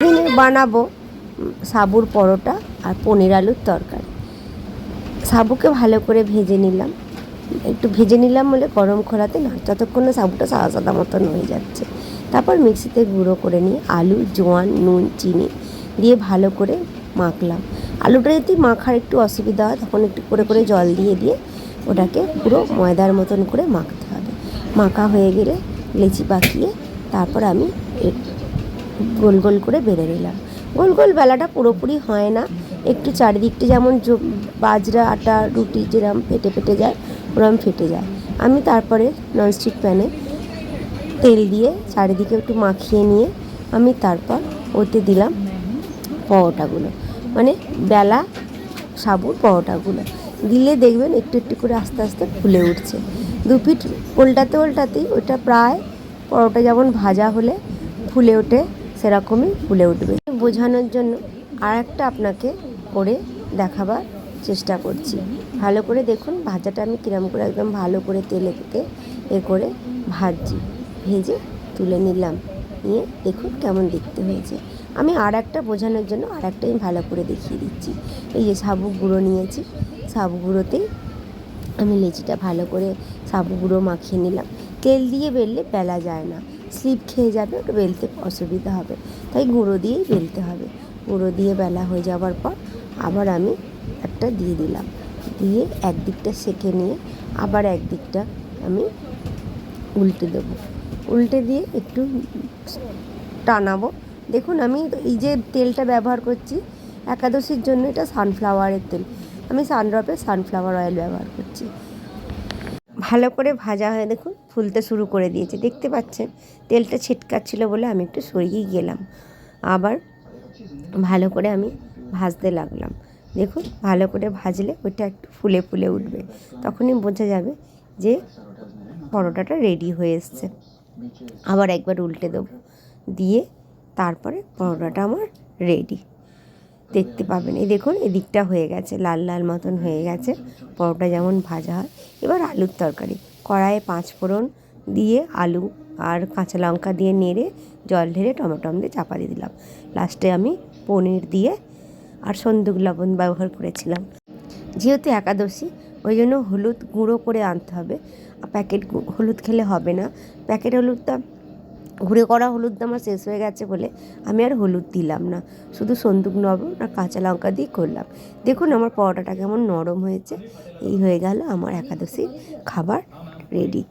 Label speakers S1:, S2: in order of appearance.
S1: দিনে বানাবো সাবুর পরোটা আর পনির আলুর তরকারি। সাবুকে ভালো করে ভেজে নিলাম। একটু ভেজে নিলাম বলে গরম খোলাতে না, যতক্ষণ না সাবুটা সাদা সাদা মতন হয়ে যাচ্ছে। তারপর মিক্সিতে গুঁড়ো করে নিয়ে আলু, জোয়ান, নুন, চিনি দিয়ে ভালো করে মাখলাম। আলুটা যদি মাখার একটু অসুবিধা হয়, তখন একটু করে করে জল দিয়ে দিয়ে ওটাকে পুরো ময়দার মতন করে মাখতে হবে। মাখা হয়ে গেলে লেচি পাকিয়ে তারপর আমি গোল গোল করে বেড়ে নিলাম। গোল গোল বেলাটা পুরোপুরি হয় না। একটু চারিদিকটা যেমন বাজরা, আটা, রুটি যেরকম ফেটে ফেটে যায়, ওরম ফেটে যায়। আমি তারপরে ননস্টিক প্যানে তেল দিয়ে চারিদিকে একটু মাখিয়ে নিয়ে আমি তারপর ওতে দিলাম পরোটাগুলো। মানে বেলা সাবুর পরোটাগুলো। দিলে দেখবেন একটু একটু করে আস্তে আস্তে ফুলে উঠছে। দু পিঠ উল্টাতে উল্টাতেই ওটা প্রায় পরোটা যেমন ভাজা হলে ফুলে ওঠে সেরকমই ফুলে উঠবে। বোঝানোর জন্য আর একটা আপনাকে করে দেখাবার চেষ্টা করছি। ভালো করে দেখুন, ভাজাটা আমি কিরম করে একদম ভালো করে তেলে থেকে এ করে ভাজছি। ভেজে তুলে নিলাম। নিয়ে দেখুন কেমন দেখতে হয়েছে। আমি আর একটা বোঝানোর জন্য আর একটা আমি ভালো করে দেখিয়ে দিচ্ছি। এই যে সাবু গুঁড়ো নিয়েছি, সাবু গুঁড়োতেই আমি লেচিটা ভালো করে সাবু গুঁড়ো মাখিয়ে নিলাম। তেল দিয়ে বেললে বেলা যায় না। স্লিপ খেয়ে যাবে, ওটা বেলতে অসুবিধা হবে। তাই গুঁড়ো দিয়েই বেলতে হবে। গুঁড়ো দিয়ে বেলা হয়ে যাওয়ার পর আবার আমি একটা দিয়ে দিলাম। দিয়ে একদিকটা সেঁকে নিয়ে আবার একদিকটা আমি উল্টে দেবো। উল্টে দিয়ে একটু টানাবো। দেখুন, আমি এই যে তেলটা ব্যবহার করছি, একাদশীর জন্য এটা সানফ্লাওয়ারের তেল। আমি সানড্রপের সানফ্লাওয়ার অয়েল ব্যবহার করছি। ভালো করে ভাজা হয়ে, দেখুন ফুলতে শুরু করে দিয়েছে। দেখতে পাচ্ছেন, তেলটা ছিটকাচ্ছিল বলে আমি একটু সরিয়ে গেলাম। আবার ভালো করে আমি ভাজতে লাগলাম। দেখুন, ভালো করে ভাজলে ওইটা একটু ফুলে ফুলে উঠবে। তখনই বোঝা যাবে যে পরোটাটা রেডি হয়ে এসছে। আবার একবার উল্টে দেবো। দিয়ে তারপরে পরোটাটা আমার রেডি দেখতে পাবেন। এই দেখুন এদিকটা হয়ে গেছে। লাল লাল মতন হয়ে গেছে। পরোটা যেমন ভাজা হয়। এবার আলুর তরকারি। কড়াইয়ে পাঁচ ফোড়ন দিয়ে আলু আর কাঁচা লঙ্কা দিয়ে নেড়ে জল ঢেলে টমেটম দিয়ে চাপা দিয়ে দিলাম। লাস্টে আমি পনির দিয়ে আর সন্দুক লবণ ব্যবহার করেছিলাম। যেহেতু একাদশী, ওই জন্য হলুদ গুঁড়ো করে আনতে হবে। প্যাকেট হলুদ খেলে হবে না। প্যাকেট হলুদটা ঘুরে করা হলুদটা আমার শেষ হয়ে গেছে বলে আমি আর হলুদ দিলাম না। শুধু সন্দুক লবণ আর কাঁচা লঙ্কা দিয়ে করলাম। দেখুন আমার পরোটাটা কেমন নরম হয়েছে। এই হয়ে গেল আমার একাদশীর খাবার রেডি